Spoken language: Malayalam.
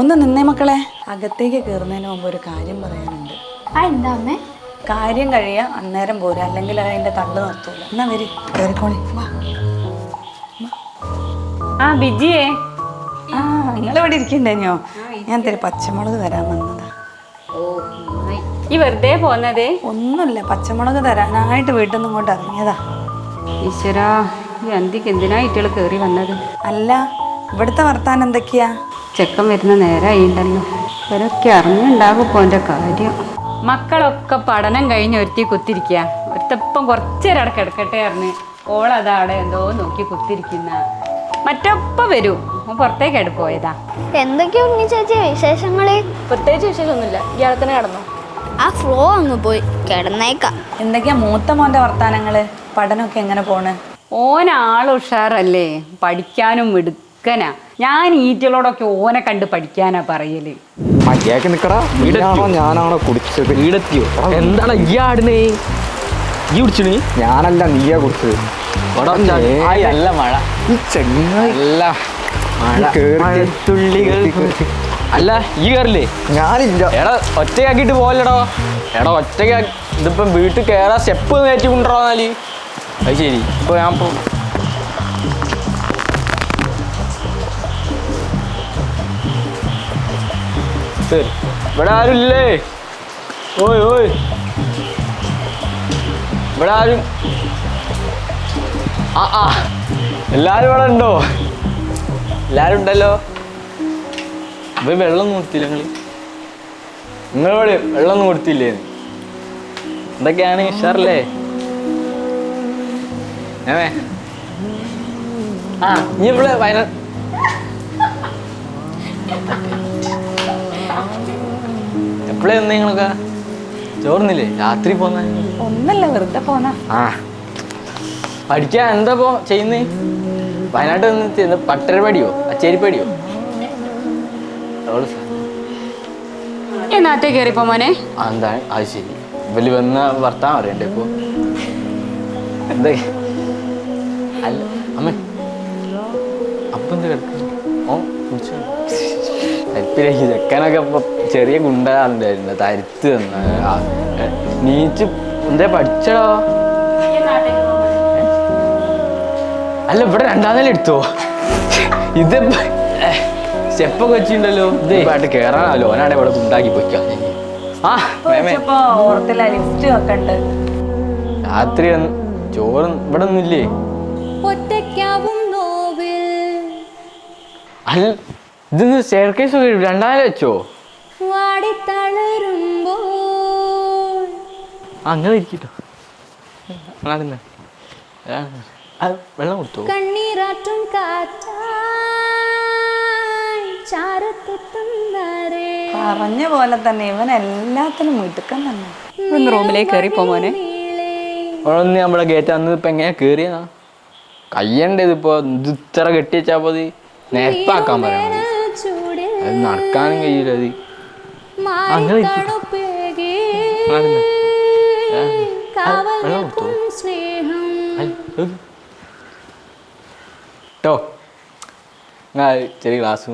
ഒന്ന് നിന്നേ മക്കളെ. അകത്തേക്ക് കയറുന്നതിന് മുമ്പ് ഒരു കാര്യം പറയാനുണ്ട്. ആ എന്താ അമ്മേ കാര്യം കഴിയാ അന്നേരം പോരാ. അല്ലെങ്കിൽ അതിന്റെ തള്ളു നിർത്തൂല. എന്നാ വരി കയറിക്കോളി വാ. ആ ബിജിയേ. ആ നിങ്ങൾ ഇവിടെ ഇരിക്കണ്ടേനോ ഞാൻ തരും പച്ചമുളക് തരാൻ വന്നതാ. ഈ വെറുതെ പോന്നതേ? ഒന്നുമില്ല പച്ചമുളക് തരാനായിട്ട് വീട്ടിൽ നിന്ന് ഇങ്ങോട്ട് ഇറങ്ങിയതാ. ഈശ്വരാ ഈ അന്തിക്ക് എന്തിനാ ഇറ്റൾ കയറി വന്നത്? അല്ല ഇവിടുത്തെ വർത്താനം എന്തൊക്കെയാ? ചെക്കൻ വരുന്ന നേരമായിണ്ടല്ലോ ഇവരൊക്കെ അറിഞ്ഞുണ്ടാകും പോന്റെ എന്റെ കാര്യം. മക്കളൊക്കെ പഠനം കഴിഞ്ഞ് ഒരുത്തി കുത്തിരിക്കുക ഒരുത്തപ്പം കുറച്ചേരം അവിടെ കിടക്കട്ടെ അറിഞ്ഞ് ഓളതാടെ എന്തോ നോക്കി കുത്തിരിക്കുന്ന. മറ്റൊപ്പം വരൂ. പുറത്തേക്ക് എടുത്ത് പോയതാ. എന്തൊക്കെയാ ഉണ്ണി ചേച്ചി വിശേഷങ്ങൾ? പ്രത്യേകിച്ച് വിശേഷമൊന്നുമില്ല. തന്നെ കടന്നു? ആ ഫ്ലോ അങ്ങ് പോയി. കിടന്നേക്കാം. എന്തൊക്കെയാ മൂത്ത മോന്റെ വർത്താനങ്ങൾ? പഠനമൊക്കെ എങ്ങനെ പോണ്? ഓൻ ആൾ ഉഷാറല്ലേ? പഠിക്കാനും മിടുക്കനാ ഞാൻ ഈറ്റകളോടൊക്കെ ഓനെ കണ്ട് പഠിക്കാനാ പറയൽ. മര്യാദയ്ക്ക് നിക്കടാ. നീയാണോ ഞാനാണോ കുടിച്ചത്? വീടെത്തിയോ എന്താണ് ഈ ആടിനെ ഈ കുടിച്ചിന് ഞാനല്ല നീയാ കുടിച്ചത്. നല്ല മഴ ഈ അല്ല ഈ കയറില്ലേ ഞാനില്ല. എടാ ഒറ്റയാക്കിട്ട് പോലടോ എടാ ഒറ്റയ്ക്ക് ഇതിപ്പം വീട്ടിൽ കയറാ സ്റ്റെപ്പ് നേറ്റി കൊണ്ടുവരാ എന്നാൽ അത് ശരി. ഇപ്പൊ ഞാൻ ശരി. ഇവിടെ ആരുമില്ലേ? ഓയ് ഓയ്. ഇവിടെ ആരും ആ ആ. എല്ലാരും ഇവിടെ ഉണ്ടോ? എല്ലാരും ഉണ്ടല്ലോ? ഇവ വെള്ളം കൊടുത്തില്ല നിങ്ങൾ? നിങ്ങളിവിടെ വെള്ളം കൊടുത്തില്ലേ? എന്തൊക്കെയാണ് ഉഷാറല്ലേ? ഏമേ ആ നീ ഇവിടെ വയനാട് എപ്പോഴേ വന്നേ നിങ്ങളൊക്കെ? ചോർന്നില്ലേ രാത്രി പോന്ന? ഒന്നല്ല വെറുതെ പോന്ന. ആ. പഠിക്കാൻ എന്താ പോ ചെയ്യുന്നേ? വയനാട്ടിൽ നിന്ന് ചെയ്യുന്ന പട്ടരപ്പടിയോ അച്ചേരിപ്പടിയോ നാട്ടിൽ കയറിപ്പോ മോനെ? എന്താ? അത് ശരി. ഇവൽ വന്ന വർത്താൻ അറിയണ്ടേ ഇപ്പൊ? എന്താ? അല്ല അമ്മ. അപ്പൊ എന്താ കിടക്കുന്നു ഓ കുടിച്ചോ തരിപ്പിലേക്ക് ചെക്കനൊക്കെ ഇപ്പൊ ചെറിയ ഗുണ്ടാണ്ടായിരുന്നു തരുത്ത് തന്ന നീച്ച് എന്താ പഠിച്ചടോ? അല്ല ഇവിടെ രണ്ടാം നില എടുത്തോ? ഇത് സ്റ്റെപ്പൊക്കെ വെച്ചിട്ടുണ്ടല്ലോ. ഇത് കേറാനാലോ അവനാണെ ഇവിടെ ഗുണ്ടാക്കി പോയിക്കാം. ആ രാത്രി ചോറ് ഇവിടെ ഒന്നുമില്ലേ? അല്ല ഇത് സ്റ്റെയർ കേസ് വെച്ചോ? അങ്ങനെ ഇരിക്കട്ടോ. നടന്ന വെള്ളം കൊടുത്തു? കണ്ണീരാറ്റും പറഞ്ഞ പോലെ തന്നെ ഇവൻ എല്ലാത്തിനും മിടുക്കൻ തന്നെ. ഒന്ന് റൂമിലേക്ക് കയറി മോനെ. അവിടെ ഒന്ന് നമ്മളെ ഗേറ്റ് അന്ന് ഇപ്പൊ എങ്ങനെ കേറിയതാ? കയ്യണ്ടേ ഇതിപ്പോ? ഇത് ഇത്ര കെട്ടിവെച്ചാ പോയി മതി നേരപ്പാക്കാൻ പറയണം അത് നടക്കാനും കഴിയില്ല അത്. അങ്ങനെ വെള്ളം കേട്ടോ ചെറിയ ക്ലാസ്